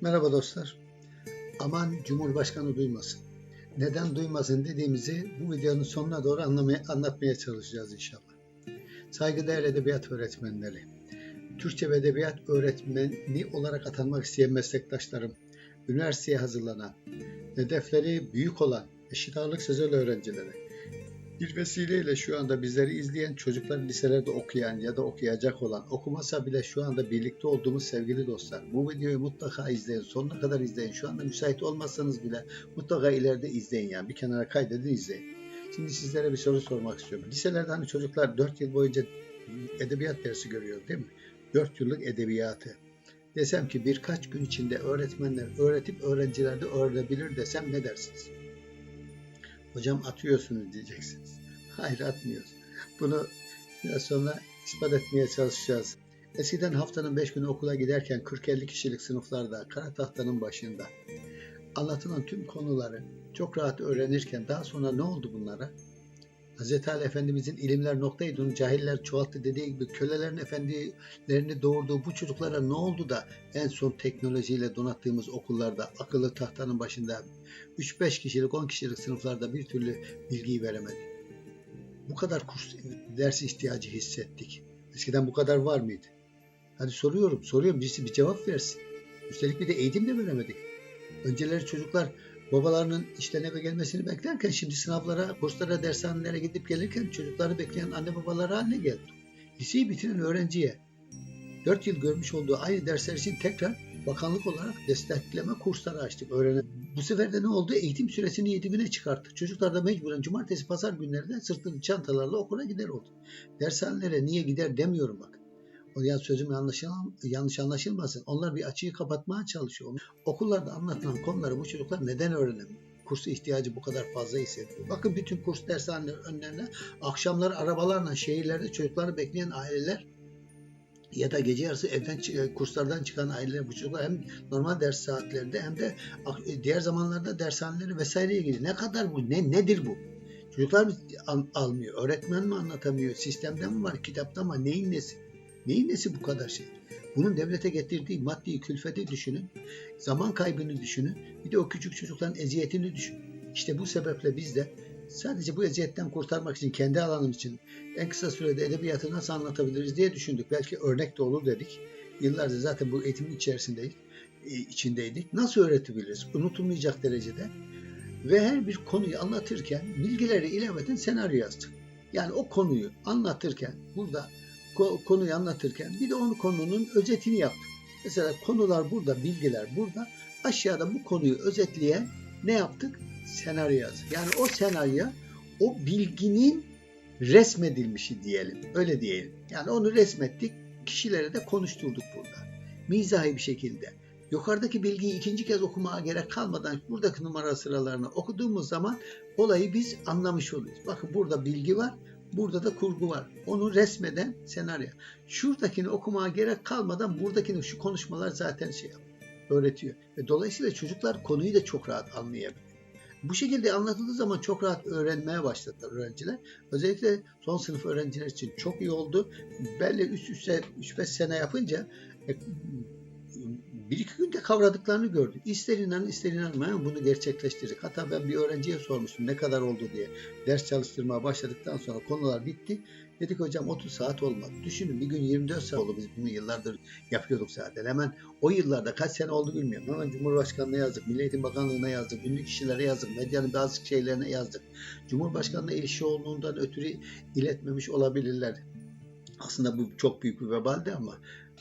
Merhaba dostlar. Aman Cumhurbaşkanı duymasın. Neden duymasın dediğimizi bu videonun sonuna doğru anlamaya, anlatmaya çalışacağız inşallah. Saygıdeğer edebiyat öğretmenleri, Türkçe ve edebiyat öğretmeni olarak atanmak isteyen meslektaşlarım, üniversiteye hazırlanan, hedefleri büyük olan eşit ağırlık sözel öğrencileri, bir vesileyle şu anda bizleri izleyen çocuklar liselerde okuyan ya da okuyacak olan, okumasa bile şu anda birlikte olduğumuz sevgili dostlar. Bu videoyu mutlaka izleyin, sonuna kadar izleyin. Şu anda müsait olmazsanız bile mutlaka ileride izleyin yani. Bir kenara kaydedin izleyin. Şimdi sizlere bir soru sormak istiyorum. Liselerde hani çocuklar 4 yıl boyunca edebiyat dersi görüyor değil mi? 4 yıllık edebiyatı. Desem ki birkaç gün içinde öğretmenler öğretip öğrenciler de öğrenebilir desem ne dersiniz? Hocam atıyorsunuz diyeceksiniz. Hayır atmıyoruz. Bunu biraz sonra ispat etmeye çalışacağız. Eskiden haftanın 5 günü okula giderken 40-50 kişilik sınıflarda kara tahtanın başında anlatılan tüm konuları çok rahat öğrenirken daha sonra ne oldu bunlara? Hz. Ali Efendimizin ilimler noktaydı, cahiller çoğalttı dediği gibi kölelerin efendilerini doğurduğu bu çocuklara ne oldu da en son teknolojiyle donattığımız okullarda akıllı tahtanın başında 3-5 kişilik 10 kişilik sınıflarda bir türlü bilgiyi veremedi. Bu kadar kurs ders ihtiyacı hissettik. Eskiden bu kadar var mıydı? Hadi soruyorum, soruyorum. Birisi bir cevap versin. Üstelik bir de eğitim de veremedik. Önceleri çocuklar babalarının işten eve gelmesini beklerken şimdi sınavlara, kurslara, dershanelere gidip gelirken çocukları bekleyen anne babalar haline geldi. Liseyi bitiren öğrenciye 4 yıl görmüş olduğu aynı dersler için tekrar bakanlık olarak destekleme kursları açtık. Öğrenim. Bu sefer de ne oldu? Eğitim süresini 7 güne çıkarttık. Çocuklar da mecburen cumartesi pazar günlerinde sırtlı çantalarla okula gider oldu. Dershanelere niye gider demiyorum bak. O ya sözüm yanlış, yanlış anlaşılmasın. Onlar bir açığı kapatmaya çalışıyor. Okullarda anlatılan konuları bu çocuklar neden öğrenemiyor? Kursa ihtiyacı bu kadar fazla hissediyor. Bakın bütün kurs dershaneleri önlerine akşamları arabalarla şehirlerde çocukları bekleyen aileler ya da gece yarısı evden kurslardan çıkan aileler bu çocuklar hem normal ders saatlerinde hem de diğer zamanlarda dershaneleri vesaireye gidiyor. Ne kadar bu? Ne nedir bu? Çocuklar mı almıyor? Öğretmen mi anlatamıyor? Sistemde mi var? Kitapta mı? Neyin nesi? Neyin nesi bu kadar şey? Bunun devlete getirdiği maddi külfeti düşünün. Zaman kaybını düşünün. Bir de o küçük çocukların eziyetini düşünün. İşte bu sebeple biz de sadece bu eziyetten kurtarmak için kendi alanımız için en kısa sürede edebiyatı nasıl anlatabiliriz diye düşündük. Belki örnek de olur dedik. Yıllardır zaten bu eğitimin içerisindeyiz, içindeydik. Nasıl öğretebiliriz? Unutulmayacak derecede. Ve her bir konuyu anlatırken bilgileri ilaveten senaryo yazdık. Yani o konuyu anlatırken burada konuyu anlatırken bir de onun konunun özetini yaptık. Mesela konular burada, bilgiler burada. Aşağıda bu konuyu özetleyen ne yaptık? Senaryo yazdık. Yani o senaryo o bilginin resmedilmişi diyelim. Öyle diyelim. Yani onu resmettik. Kişilere de konuşturduk burada. Mizahi bir şekilde. Yukarıdaki bilgiyi ikinci kez okumaya gerek kalmadan buradaki numara sıralarını okuduğumuz zaman olayı biz anlamış oluyoruz. Bakın burada bilgi var. Burada da kurgu var. Onu resmeden senaryo. Şuradakini okumaya gerek kalmadan buradakini şu konuşmalar zaten şey öğretiyor. Ve dolayısıyla çocuklar konuyu da çok rahat anlayabiliyor. Bu şekilde anlatıldığı zaman çok rahat öğrenmeye başladılar öğrenciler. Özellikle son sınıf öğrenciler için çok iyi oldu. Belli üst üste 3-5 sene yapınca bir iki günde kavradıklarını gördük. İster inanın ister inanmayın bunu gerçekleştirdik. Hatta ben bir öğrenciye sormuştum ne kadar oldu diye. Ders çalıştırmaya başladıktan sonra konular bitti. Dedik hocam 30 saat olmadı. Düşünün bir gün 24 saat oldu biz bunu yıllardır yapıyorduk zaten. Hemen o yıllarda kaç sene oldu bilmiyorum. Hemen Cumhurbaşkanlığına yazdık, Milli Eğitim Bakanlığı'na yazdık, ünlü kişilere yazdık, medyanın bazı şeylerine yazdık. Cumhurbaşkanlığı ilişki olduğundan ötürü iletmemiş olabilirler. Aslında bu çok büyük bir vebaldi ama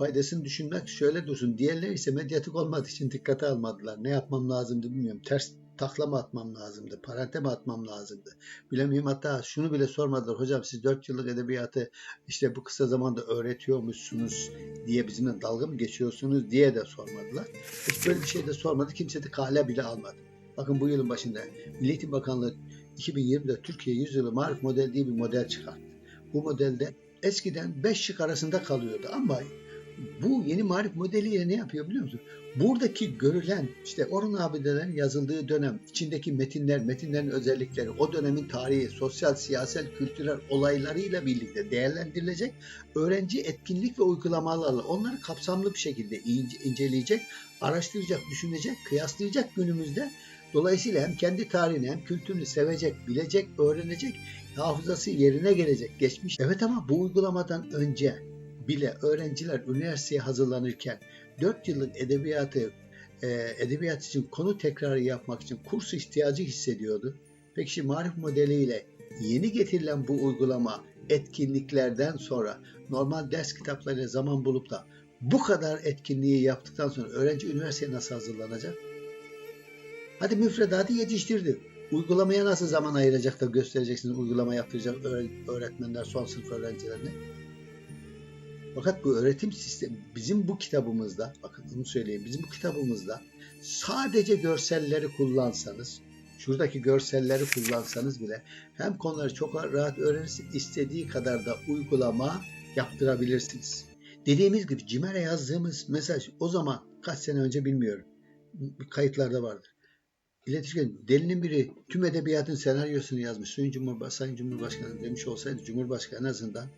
faydasını düşünmek şöyle dursun. Diğerleri ise medyatik olmadığı için dikkate almadılar. Ne yapmam lazımdı bilmiyorum. Ters takla mı atmam lazımdı? Parante mi atmam lazımdı? Bilemiyorum. Hatta şunu bile sormadılar. Hocam siz 4 yıllık edebiyatı işte bu kısa zamanda öğretiyormuşsunuz diye bizimle dalga mı geçiyorsunuz diye de sormadılar. Hiç böyle bir şey de sormadı. Kimse de kale bile almadı. Bakın bu yılın başında Milli Eğitim Bakanlığı 2020'de Türkiye Yüzyılı Marif Model diye bir model çıkarttı. Bu modelde eskiden 5 şık arasında kalıyordu ama Bu yeni marif modeliyle ne yapıyor biliyor musun? Buradaki görülen işte Orhun abidelerin yazıldığı dönem, içindeki metinler, metinlerin özellikleri, o dönemin tarihi, sosyal, siyasal, kültürel olaylarıyla birlikte değerlendirilecek. Öğrenci etkinlik ve uygulamalarla onları kapsamlı bir şekilde ince- inceleyecek, araştıracak, düşünecek, kıyaslayacak günümüzde. Dolayısıyla hem kendi tarihini hem kültürünü sevecek, bilecek, öğrenecek, hafızası yerine gelecek, geçmiş. Evet ama bu uygulamadan önce bile öğrenciler üniversiteye hazırlanırken 4 yıllık edebiyatı e, edebiyat için konu tekrarı yapmak için kurs ihtiyacı hissediyordu. Peki şimdi marif modeliyle yeni getirilen bu uygulama etkinliklerden sonra normal ders kitaplarıyla zaman bulup da bu kadar etkinliği yaptıktan sonra öğrenci üniversiteye nasıl hazırlanacak? Hadi müfredatı yetiştirdi. Uygulamaya nasıl zaman ayıracak da göstereceksiniz uygulama yaptıracak öğre- öğretmenler son sınıf öğrencilerine? Fakat bu öğretim sistemi bizim bu kitabımızda, bakın bunu söyleyeyim, bizim bu kitabımızda sadece görselleri kullansanız, şuradaki görselleri kullansanız bile hem konuları çok rahat öğrenirsiniz, istediği kadar da uygulama yaptırabilirsiniz. Dediğimiz gibi CİMER'e yazdığımız mesaj o zaman kaç sene önce bilmiyorum. Kayıtlarda vardır. İletişim delinin biri tüm edebiyatın senaryosunu yazmış. Sayın, Cumhurbaşkanı, Sayın Cumhurbaşkanı demiş olsaydı Cumhurbaşkanı en azından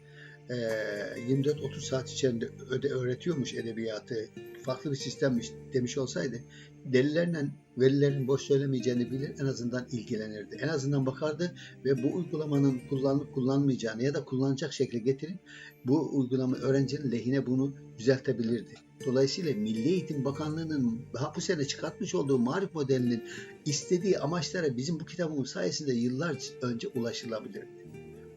e, 24-30 saat içerisinde öde öğretiyormuş edebiyatı farklı bir sistemmiş demiş olsaydı delilerle verilerin boş söylemeyeceğini bilir en azından ilgilenirdi. En azından bakardı ve bu uygulamanın kullanıp kullanmayacağını ya da kullanacak şekle getirip bu uygulama öğrencinin lehine bunu düzeltebilirdi. Dolayısıyla Milli Eğitim Bakanlığı'nın daha bu sene çıkartmış olduğu marif modelinin istediği amaçlara bizim bu kitabımız sayesinde yıllar önce ulaşılabilirdi.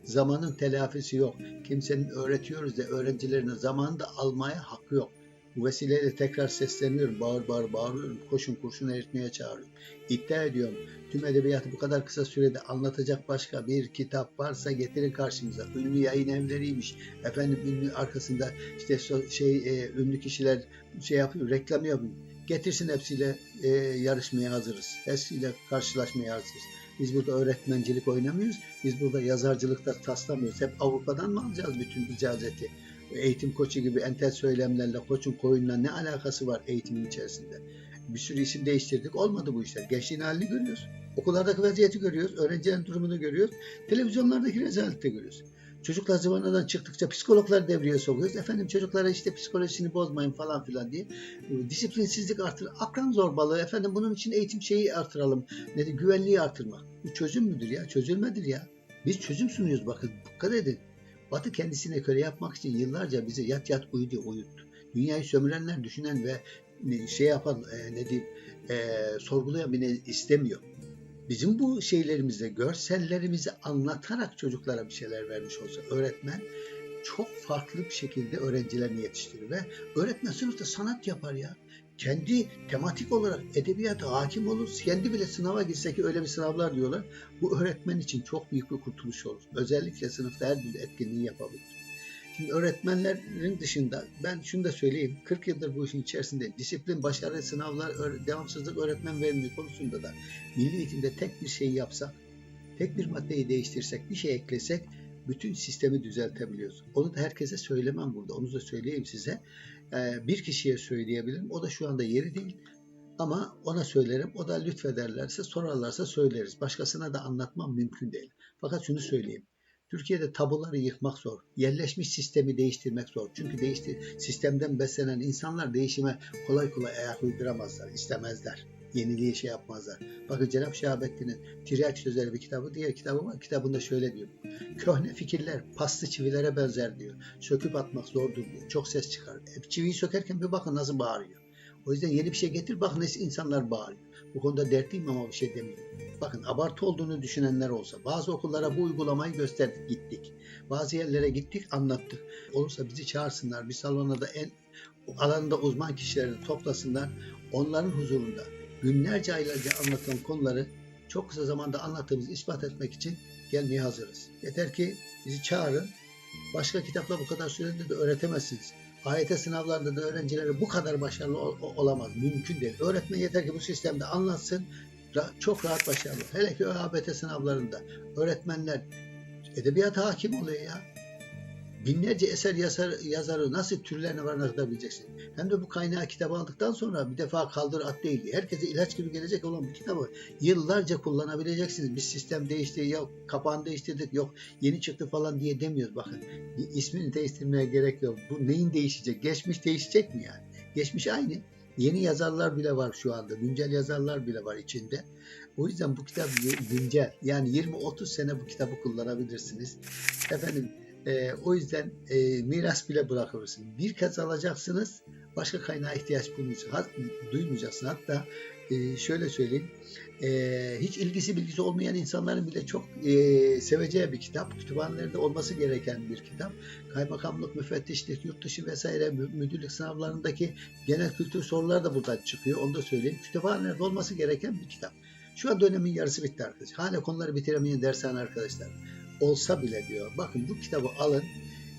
Zamanın telafisi yok. Kimsenin öğretiyoruz da öğrencilerine zamanında almaya hakkı yok. Bu vesileyle tekrar sesleniyorum. Bağır bağır bağırıyorum. Koşun kurşun eritmeye çağırıyorum. İddia ediyorum. Tüm edebiyatı bu kadar kısa sürede anlatacak başka bir kitap varsa getirin karşımıza. Ünlü yayın evleriymiş. Efendim ünlü arkasında işte şey e, ünlü kişiler şey yapıyor, reklam yapıyor. Getirsin hepsiyle e, yarışmaya hazırız. Hepsiyle karşılaşmaya hazırız. Biz burada öğretmencilik oynamıyoruz. Biz burada yazarcılıkta taslamıyoruz. Hep Avrupa'dan mı alacağız bütün icazeti? Eğitim koçu gibi entel söylemlerle, koçun koyunla ne alakası var eğitimin içerisinde? Bir sürü isim değiştirdik. Olmadı bu işler. Gençliğin halini görüyoruz. Okullardaki vaziyeti görüyoruz. Öğrencilerin durumunu görüyoruz. Televizyonlardaki rezaleti görüyoruz. Çocuklar zıvanadan çıktıkça psikologlar devreye sokuyoruz. Efendim çocuklara işte psikolojisini bozmayın falan filan diye. E, Disiplinsizlik artır. Akran zorbalığı. Efendim bunun için eğitim şeyi artıralım. Ne de güvenliği artırmak. Bu çözüm müdür ya? Çözülmedir ya. Biz çözüm sunuyoruz bakın. Dikkat edin. Batı kendisine köle yapmak için yıllarca bizi yat yat uyudu uyuttu. Dünyayı sömürenler, düşünen ve şey yapan e, ne diyeyim e, sorgulayan bile istemiyor. Bizim bu şeylerimizi, görsellerimizi anlatarak çocuklara bir şeyler vermiş olsa öğretmen çok farklı bir şekilde öğrencilerini yetiştirir ve öğretmen sınıfta sanat yapar ya. Kendi tematik olarak edebiyata hakim olur. Kendi bile sınava girse ki öyle bir sınavlar diyorlar. Bu öğretmen için çok büyük bir kurtuluş olur. Özellikle sınıfta her türlü etkinliği yapabilir. Şimdi öğretmenlerin dışında ben şunu da söyleyeyim. 40 yıldır bu işin içerisinde disiplin, başarı, sınavlar, devamsızlık öğretmen verilmiyor konusunda da milli eğitimde tek bir şey yapsak, tek bir maddeyi değiştirsek, bir şey eklesek bütün sistemi düzeltebiliyoruz. Onu da herkese söylemem burada. Onu da söyleyeyim size. Ee, bir kişiye söyleyebilirim. O da şu anda yeri değil. Ama ona söylerim. O da lütfederlerse, sorarlarsa söyleriz. Başkasına da anlatmam mümkün değil. Fakat şunu söyleyeyim. Türkiye'de tabuları yıkmak zor. Yerleşmiş sistemi değiştirmek zor. Çünkü değişti, sistemden beslenen insanlar değişime kolay kolay ayak uyduramazlar, istemezler. Yeniliği şey yapmazlar. Bakın Cenab-ı Şahabettin'in Tiryaki Sözleri bir kitabı, diğer kitabı var. Kitabında şöyle diyor. Köhne fikirler paslı çivilere benzer diyor. Söküp atmak zordur diyor. Çok ses çıkar. E, çiviyi sökerken bir bakın nasıl bağırıyor. O yüzden yeni bir şey getir bakın nasıl insanlar bağırıyor. Bu konuda dertliyim ama bir şey demiyorum. Bakın abartı olduğunu düşünenler olsa bazı okullara bu uygulamayı gösterdik gittik. Bazı yerlere gittik anlattık. Olursa bizi çağırsınlar bir salona da en alanında uzman kişileri toplasınlar. Onların huzurunda günlerce aylarca anlatılan konuları çok kısa zamanda anlattığımızı ispat etmek için gelmeye hazırız. Yeter ki bizi çağırın. Başka kitapla bu kadar sürede de öğretemezsiniz. AYT sınavlarında da öğrencilere bu kadar başarılı ol- olamaz. Mümkün değil. Öğretmen yeter ki bu sistemde anlatsın. Çok rahat başarılı. Hele ki ÖABT sınavlarında öğretmenler edebiyata hakim oluyor ya. Binlerce eser yazar, yazarı nasıl türlerine varana kadar bileceksin. Hem de bu kaynağı kitabı aldıktan sonra bir defa kaldır at değil. Herkese ilaç gibi gelecek olan bu kitabı yıllarca kullanabileceksiniz. Biz sistem değişti, yok kapağını değiştirdik, yok yeni çıktı falan diye demiyoruz. Bakın ismini değiştirmeye gerek yok. Bu neyin değişecek? Geçmiş değişecek mi yani? Geçmiş aynı. Yeni yazarlar bile var şu anda. Güncel yazarlar bile var içinde. O yüzden bu kitap güncel. Yani 20-30 sene bu kitabı kullanabilirsiniz. Efendim e, o yüzden e, miras bile bırakırsınız. Bir kez alacaksınız. Başka kaynağa ihtiyaç. Duymayacaksınız. Hatta e, şöyle söyleyeyim. E, hiç ilgisi bilgisi olmayan insanların bile çok e, seveceği bir kitap. Kütüphanelerde olması gereken bir kitap. Kaymakamlık, müfettişlik, yurt dışı vesaire müdürlük sınavlarındaki genel kültür soruları da buradan çıkıyor. Onu da söyleyeyim. Kütüphanelerde olması gereken bir kitap. Şu an dönemin yarısı bitti arkadaşlar. Hala konuları bitiremeyen dershane arkadaşlar. Olsa bile diyor. Bakın bu kitabı alın.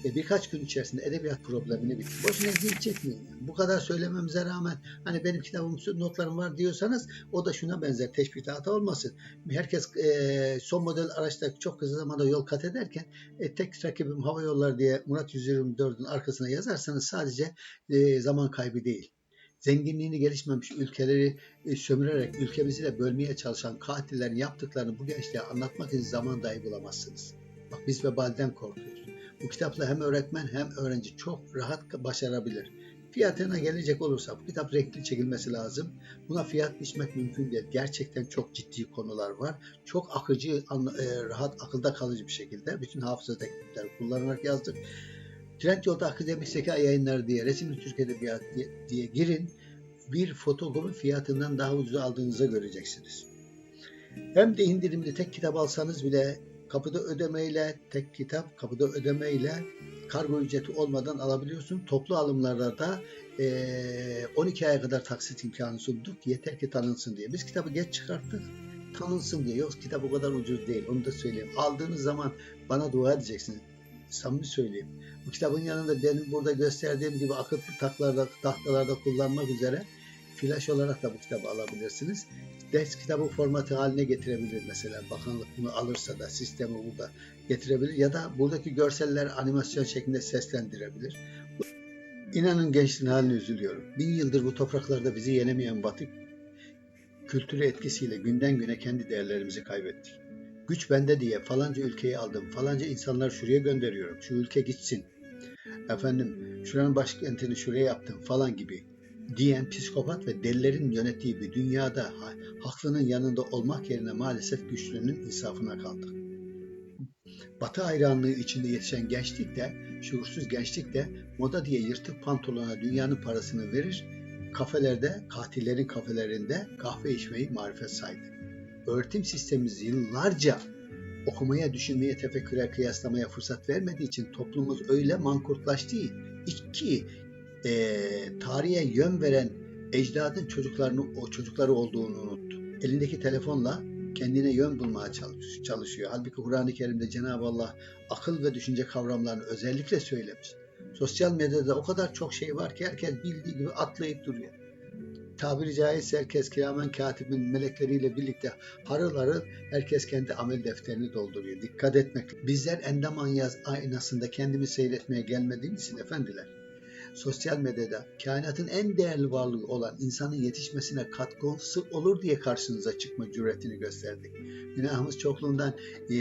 E, birkaç gün içerisinde edebiyat problemini bitir. Boşuna eziyet çekmeyin. Yani. Bu kadar söylememize rağmen hani benim kitabım notlarım var diyorsanız o da şuna benzer teşbihte hata olmasın. Herkes e, son model araçta çok kısa zamanda yol kat ederken e, tek rakibim hava yolları diye Murat 124'ün arkasına yazarsanız sadece e, zaman kaybı değil zenginliğini gelişmemiş ülkeleri e, sömürerek ülkemizi de bölmeye çalışan katillerin yaptıklarını bu gençliğe anlatmak için zaman dahi bulamazsınız. Bak biz vebalden korkuyoruz. Bu kitapla hem öğretmen hem öğrenci çok rahat başarabilir. Fiyatına gelecek olursa bu kitap renkli çekilmesi lazım. Buna fiyat biçmek mümkün değil. Gerçekten çok ciddi konular var. Çok akıcı, e, rahat, akılda kalıcı bir şekilde bütün hafıza teknikleri kullanarak yazdık. Trendyol'da akademik zeka yayınları diye, resimli Türk Edebiyatı diye, diye girin. Bir fotokopi fiyatından daha ucuz aldığınızı göreceksiniz. Hem de indirimli tek kitap alsanız bile kapıda ödemeyle, tek kitap kapıda ödemeyle kargo ücreti olmadan alabiliyorsun. Toplu alımlarda da e, 12 aya kadar taksit imkanı sunduk. Yeter ki tanınsın diye. Biz kitabı geç çıkarttık. Tanınsın diye. Yok kitap o kadar ucuz değil. Onu da söyleyeyim. Aldığınız zaman bana dua edeceksiniz. Samimi söyleyeyim. Bu kitabın yanında benim burada gösterdiğim gibi akıllı taklarda, tahtalarda kullanmak üzere flash olarak da bu kitabı alabilirsiniz. Ders kitabı formatı haline getirebilir mesela. Bakanlık bunu alırsa da sistemi burada getirebilir ya da buradaki görseller animasyon şeklinde seslendirebilir. İnanın gençliğin haline üzülüyorum. Bin yıldır bu topraklarda bizi yenemeyen Batı kültürü etkisiyle günden güne kendi değerlerimizi kaybettik. Güç bende diye falanca ülkeyi aldım, falanca insanlar şuraya gönderiyorum, şu ülke gitsin. Efendim şuranın başkentini şuraya yaptım falan gibi diyen psikopat ve delilerin yönettiği bir dünyada haklının yanında olmak yerine maalesef güçlünün insafına kaldık. Batı hayranlığı içinde yetişen gençlik de, şuursuz gençlik de moda diye yırtık pantolona dünyanın parasını verir, kafelerde, katillerin kafelerinde kahve içmeyi marifet saydı. Öğretim sistemimiz yıllarca okumaya, düşünmeye, tefekküre, kıyaslamaya fırsat vermediği için toplumumuz öyle mankurtlaştı ki e, tarihe yön veren ecdadın çocuklarını o çocukları olduğunu unuttu. Elindeki telefonla kendine yön bulmaya çalışıyor. Halbuki Kur'an-ı Kerim'de Cenab-ı Allah akıl ve düşünce kavramlarını özellikle söylemiş. Sosyal medyada o kadar çok şey var ki herkes bildiği gibi atlayıp duruyor. Tabiri caizse herkes kıyamen katibin melekleriyle birlikte harıl harıl herkes kendi amel defterini dolduruyor. Dikkat etmek. Bizler endam aynasında kendimi seyretmeye gelmediğimiz için efendiler sosyal medyada kainatın en değerli varlığı olan insanın yetişmesine katkısı olur diye karşınıza çıkma cüretini gösterdik. Günahımız çokluğundan e,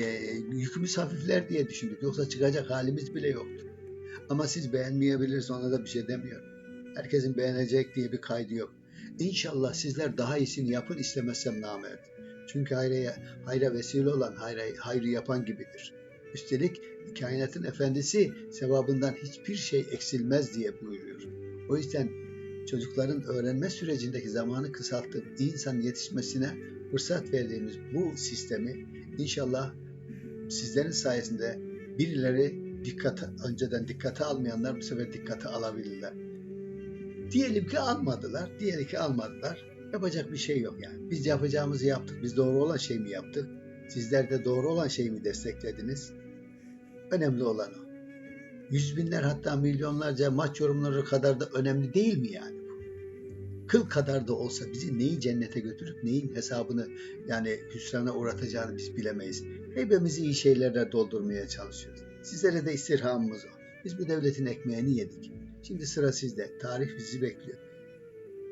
yükümüz hafifler diye düşündük. Yoksa çıkacak halimiz bile yoktu. Ama siz beğenmeyebilirsiniz ona da bir şey demiyorum. Herkesin beğenecek diye bir kaydı yok. İnşallah sizler daha iyisini yapın istemezsem namert. Çünkü hayra, hayra vesile olan hayra, hayrı yapan gibidir. Üstelik kainatın efendisi sevabından hiçbir şey eksilmez diye buyuruyor. O yüzden çocukların öğrenme sürecindeki zamanı kısaltıp insan yetişmesine fırsat verdiğimiz bu sistemi inşallah sizlerin sayesinde birileri dikkat önceden dikkate almayanlar bu sefer dikkate alabilirler. Diyelim ki almadılar, diyelim ki almadılar. Yapacak bir şey yok yani. Biz yapacağımızı yaptık. Biz doğru olan şey mi yaptık? Sizler de doğru olan şeyi mi desteklediniz? Önemli olan o. Yüz binler hatta milyonlarca maç yorumları kadar da önemli değil mi yani? Kıl kadar da olsa bizi neyi cennete götürüp neyin hesabını yani hüsrana uğratacağını biz bilemeyiz. Hepimizi iyi şeylerle doldurmaya çalışıyoruz. Sizlere de istirhamımız o. Biz bu devletin ekmeğini yedik. Şimdi sıra sizde. Tarih bizi bekliyor.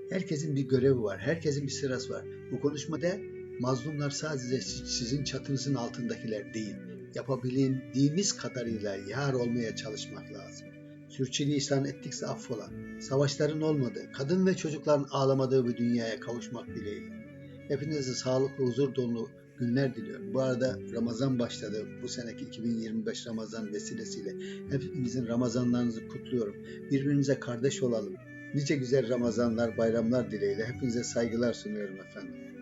Herkesin bir görevi var. Herkesin bir sırası var. Bu konuşmada mazlumlar sadece sizin çatınızın altındakiler değil. Yapabildiğimiz kadarıyla yar olmaya çalışmak lazım. Sürçülisan ettikse affola. Savaşların olmadığı, kadın ve çocukların ağlamadığı bir dünyaya kavuşmak dileğiyle. Hepinize sağlıklı, huzur dolu günler diliyorum. Bu arada Ramazan başladı. Bu seneki 2025 Ramazan vesilesiyle hepinizin Ramazanlarınızı kutluyorum. Birbirimize kardeş olalım. Nice güzel Ramazanlar, bayramlar dileğiyle hepinize saygılar sunuyorum efendim.